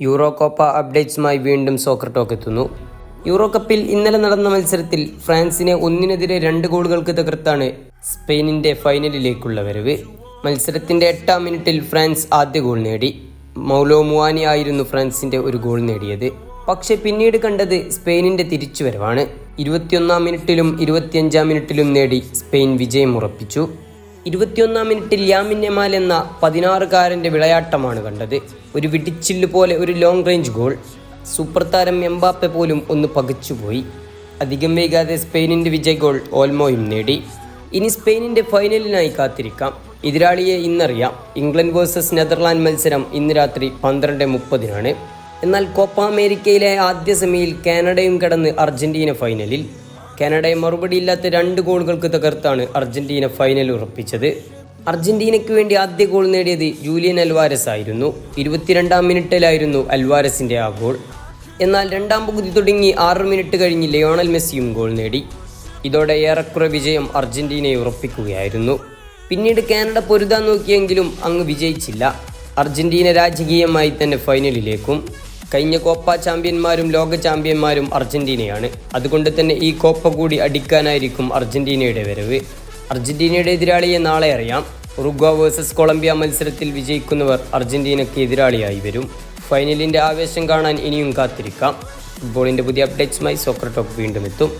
Euro Copa അപ്ഡേറ്റ്സുമായി വീണ്ടും soccer talk എത്തുന്നു. Euro കപ്പിൽ ഇന്നലെ നടന്ന മത്സരത്തിൽ ഫ്രാൻസിനെ ഒന്നിനെതിരെ രണ്ട് ഗോളുകൾക്ക് തകർത്താണ് സ്പെയിനിന്റെ ഫൈനലിലേക്കുള്ള വരവ്. മത്സരത്തിന്റെ എട്ടാം മിനിറ്റിൽ ഫ്രാൻസ് ആദ്യ ഗോൾ നേടി. മൗലോ മുവാനി ആയിരുന്നു ഫ്രാൻസിന്റെ ഒരു ഗോൾ നേടിയത്. പക്ഷെ പിന്നീട് കണ്ടത് സ്പെയിനിന്റെ തിരിച്ചുവരവാണ്. ഇരുപത്തിയൊന്നാം മിനിറ്റിലും ഇരുപത്തിയഞ്ചാം മിനിറ്റിലും നേടി സ്പെയിൻ വിജയം ഉറപ്പിച്ചു. ഇരുപത്തിയൊന്നാം മിനിറ്റിൽ യാമിൻ യമാൽ എന്ന പതിനാറുകാരന്റെ വിളയാട്ടമാണ് കണ്ടത്. ഒരു വിടിച്ചില്ല് പോലെ ഒരു ലോങ് റേഞ്ച് ഗോൾ സൂപ്പർ താരം എംബാപ്പെ പോലും ഒന്ന് പകച്ചുപോയി. അധികം വൈകാതെ സ്പെയിനിന്റെ വിജയ് ഗോൾ ഓൽമോയും നേടി. ഇനി സ്പെയിനിന്റെ ഫൈനലിനായി കാത്തിരിക്കാം. എതിരാളിയെ ഇന്നറിയാം. ഇംഗ്ലണ്ട് വേഴ്സസ് നെതർലാൻഡ് മത്സരം ഇന്ന് രാത്രി പന്ത്രണ്ട് മുപ്പതിനാണ്. എന്നാൽ കോപ്പ അമേരിക്കയിലെ ആദ്യ സെമിയിൽ കാനഡയും കടന്ന് അർജന്റീന ഫൈനലിൽ കാനഡയെ മറുപടിയില്ലാത്ത രണ്ട് ഗോളുകൾക്ക് തകർത്താണ് അർജന്റീന ഫൈനൽ ഉറപ്പിച്ചത്. അർജന്റീനയ്ക്ക് വേണ്ടി ആദ്യ ഗോൾ നേടിയത് ജൂലിയൻ അൽവാരസ് ആയിരുന്നു. ഇരുപത്തിരണ്ടാം മിനിറ്റിലായിരുന്നു അൽവാരസിന്റെ ആ ഗോൾ. എന്നാൽ രണ്ടാം പകുതി തുടങ്ങി ആറ് മിനിറ്റ് കഴിഞ്ഞ് ലയോണൽ മെസ്സിയും ഗോൾ നേടി. ഇതോടെ ഏറെക്കുറെ വിജയം അർജന്റീനയെ ഉറപ്പിക്കുകയായിരുന്നു. പിന്നീട് കാനഡ പൊരുതാൻ നോക്കിയെങ്കിലും അങ്ങ് വിജയിച്ചില്ല. അർജന്റീന രാജകീയമായി തന്നെ ഫൈനലിലേക്കും കഴിഞ്ഞ കോപ്പ ചാമ്പ്യന്മാരും ലോക ചാമ്പ്യന്മാരും അർജന്റീനയാണ്. അതുകൊണ്ട് തന്നെ ഈ കോപ്പ കൂടി അടിക്കാനായിരിക്കും അർജന്റീനയുടെ വരവ്. അർജന്റീനയുടെ എതിരാളിയെ നാളെ അറിയാം. ഉറുഗ്വ വേഴ്സസ് കൊളംബിയ മത്സരത്തിൽ വിജയിക്കുന്നവർ അർജന്റീനയ്ക്ക് എതിരാളിയായി വരും. ഫൈനലിന്റെ ആവേശം കാണാൻ ഇനിയും കാത്തിരിക്കാം. ഫുട്ബോളിന്റെ പുതിയ അപ്ഡേറ്റ്സുമായി സോക്കർ ടോക്ക് വീണ്ടും എത്തും.